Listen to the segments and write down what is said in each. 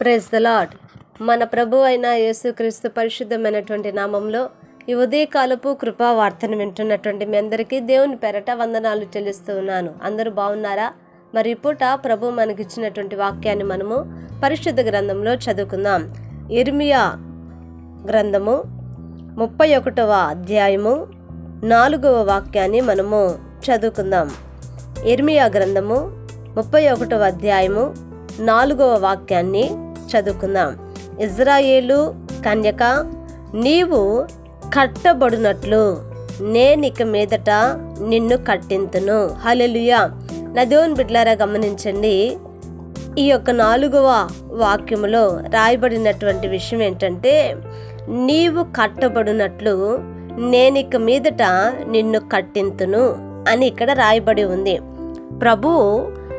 Praise the lord మన ప్రభు అయిన యేసుక్రీస్తు పరిశుద్ధమైనటువంటి నామంలో ఈ ఉదయకాలపు కృపా వార్తను వింటున్నటువంటి మీ అందరికీ దేవుని పెరట వందనాలు చెల్లిస్తూ ఉన్నాను అందరూ బాగున్నారా? మరి పూట ప్రభు మనకిచ్చినటువంటి వాక్యాన్ని మనము పరిశుద్ధ గ్రంథంలో చదువుకుందాం. ఇర్మియా గ్రంథము ముప్పై ఒకటవ అధ్యాయము నాలుగవ వాక్యాన్ని మనము చదువుకుందాం. ఇర్మియా గ్రంథము ముప్పై ఒకటవ అధ్యాయము నాలుగవ వాక్యాన్ని చదువుకుందాం. ఇజ్రాయేలు కన్యక నీవు కట్టబడినట్లు నేనిక మీదట నిన్ను కట్టింతును. హలెలుయా నా దేవుని బిడ్లారా గమనించండి. ఈ యొక్క నాలుగవ వాక్యములో రాయబడినటువంటి విషయం ఏంటంటే నీవు కట్టబడినట్లు నేనిక మీదట నిన్ను కట్టింతును అని ఇక్కడ రాయబడి ఉంది. ప్రభు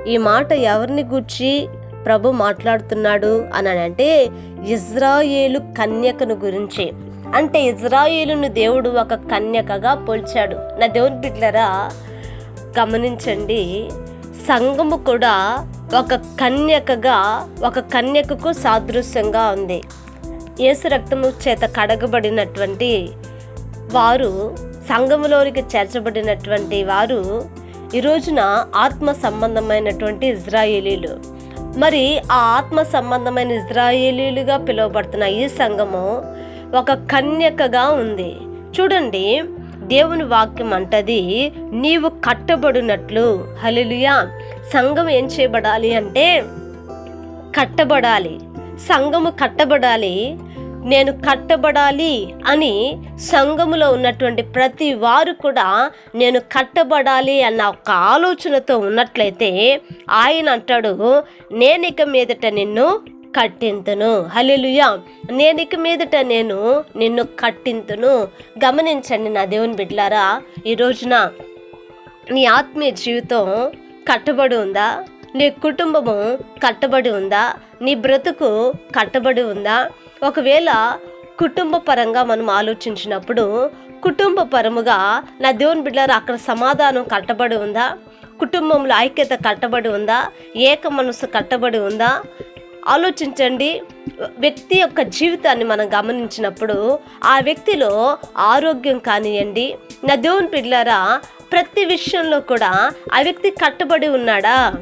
ఈ మాట ఎవరిని గూర్చి ప్రభు మాట్లాడుతున్నాడు అని అంటే ఇజ్రాయేలు కన్యకను గురించి. అంటే ఇజ్రాయేలును దేవుడు ఒక కన్యకగా పోల్చాడు. నా దేవుని బిడ్డలరా గమనించండి సంఘము కూడా ఒక కన్యకగా ఒక కన్యకకు సాదృశ్యంగా ఉంది. యేసు రక్తము చేత కడగబడినటువంటి వారు సంఘములోనికి చేర్చబడినటువంటి వారు ఈ రోజున ఆత్మ సంబంధమైనటువంటి ఇజ్రాయేలీలు. మరి ఆ ఆత్మ సంబంధమైన ఇజ్రాయేలీలుగా పిలువబడుతున్న ఈ సంఘము ఒక కన్యకగా ఉంది. చూడండి దేవుని వాక్యం అంటది నీవు కట్టబడినట్లు. హలిలుయా సంఘం ఏం చేయబడాలి అంటే కట్టబడాలి. సంఘము కట్టబడాలి. నేను కట్టబడాలి అని సంఘములో ఉన్నటువంటి ప్రతి వారు కూడా నేను కట్టబడాలి అన్న ఒక ఆలోచనతో ఉన్నట్లయితే ఆయన అంటాడు నేను ఇక మీదట నిన్ను కట్టింతును. హలెలుయా నేను ఇక మీదట నేను నిన్ను కట్టింతును. గమనించండి నా దేవుని బిడ్లారా ఈ రోజున నీ ఆత్మీయ జీవితం కట్టబడి ఉందా? నీ కుటుంబము కట్టబడి ఉందా? నీ బ్రతుకు కట్టబడి ఉందా? ఒకవేళ కుటుంబ పరంగా మనం ఆలోచించినప్పుడు కుటుంబ పరముగా నా దేవుని బిడ్డలారు అక్కడ సమాధానం కట్టబడి ఉందా? కుటుంబంలో ఐక్యత కట్టబడి ఉందా? ఏక మనసు కట్టబడి ఉందా? ఆలోచించండి. వ్యక్తి యొక్క జీవితాన్ని మనం గమనించినప్పుడు ఆ వ్యక్తిలో ఆరోగ్యం కానివ్వండి నా దేవుని పిల్లరా ప్రతి విషయంలో కూడా ఆ వ్యక్తి కట్టుబడి ఉన్నాడా?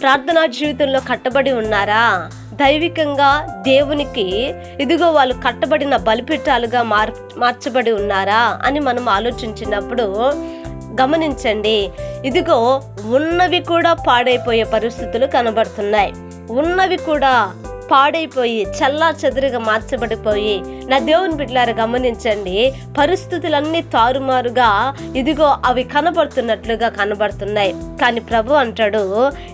ప్రార్థనా జీవితంలో కట్టబడి ఉన్నారా? దైవికంగా దేవునికి ఇదిగో వాళ్ళు కట్టబడిన బలిపీఠాలుగా మార్ మార్చబడి ఉన్నారా అని మనం ఆలోచించినప్పుడు గమనించండి. ఇదిగో ఉన్నవి కూడా పాడైపోయే పరిస్థితులు కనబడుతున్నాయి. ఉన్నవి కూడా పాడైపోయి చల్లా చెదురుగా మార్చబడిపోయి నా దేవుని బిడ్డలారా గమనించండి. పరిస్థితులన్నీ తారుమారుగా ఇదిగో అవి కనబడుతున్నట్లుగా కనబడుతున్నాయి. కానీ ప్రభు అంటాడు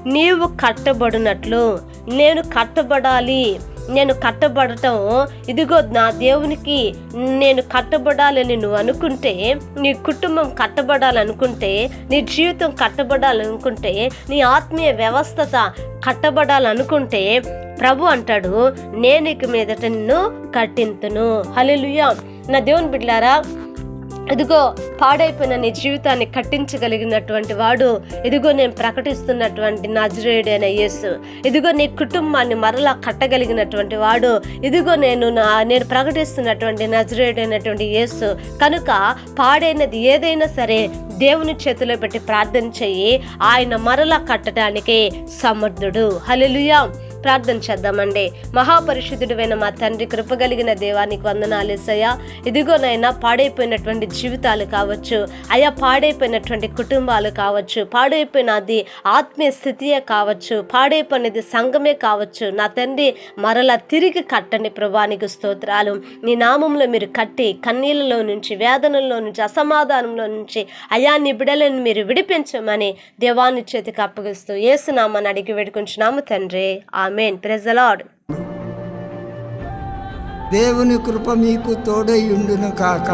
నీవు కట్టబడినట్లు నేను కట్టబడాలి నేను కట్టబడటం. ఇదిగో నా దేవునికి నేను కట్టబడాలని నువ్వు అనుకుంటే నీ కుటుంబం కట్టబడాలనుకుంటే నీ జీవితం కట్టబడాలనుకుంటే నీ ఆత్మీయ వ్యవస్థత కట్టబడాలనుకుంటే ప్రభు అంటాడు నేను ఇక మీదట నిన్ను కట్టింతును. హలో నా దేవుని బిడ్లారా ఇదిగో పాడైపోయిన నీ జీవితాన్ని కట్టించగలిగినటువంటి వాడు ఇదిగో నేను ప్రకటిస్తున్నటువంటి నజరేయుడైన యేసు. ఇదిగో నీ కుటుంబాన్ని మరలా కట్టగలిగినటువంటి వాడు ఇదిగో నేను నా నేను ప్రకటిస్తున్నటువంటి నజరేయుడైనటువంటి యేసు. కనుక పాడైనది ఏదైనా సరే దేవుని చేతిలో పెట్టి ప్రార్థన చెయ్యి ఆయన మరలా కట్టడానికి సమర్థుడు. హలెలుయా ప్రార్థన చేద్దామండి. మహాపరిశుద్ధుడైన మా తండ్రి కృపగలిగిన దేవానికి వందనాలేసయ్యా ఇదిగోనైనా పాడైపోయినటువంటి జీవితాలు కావచ్చు అయా పాడైపోయినటువంటి కుటుంబాలు కావచ్చు పాడైపోయిన అది ఆత్మీయ స్థితియే కావచ్చు పాడైపోయినది సంఘమే కావచ్చు. నా తండ్రి మరలా తిరిగి కట్టండి ప్రభానికి స్తోత్రాలు. నీ నామంలో మీరు కట్టి కన్నీళ్ళలో నుంచి వేదనల్లో నుంచి అసమాధానంలో నుంచి అయా నీ బిడలను మీరు విడిపించమని దేవాన్ని చేతికి అప్పగిస్తూ ఏసునామని అడిగి వేడుకుంటున్నాము తండ్రి. ఆమె ఆమెన్ ప్రెజలాడ్ దేవుని కృప మీకు తోడై ఉండును కాక.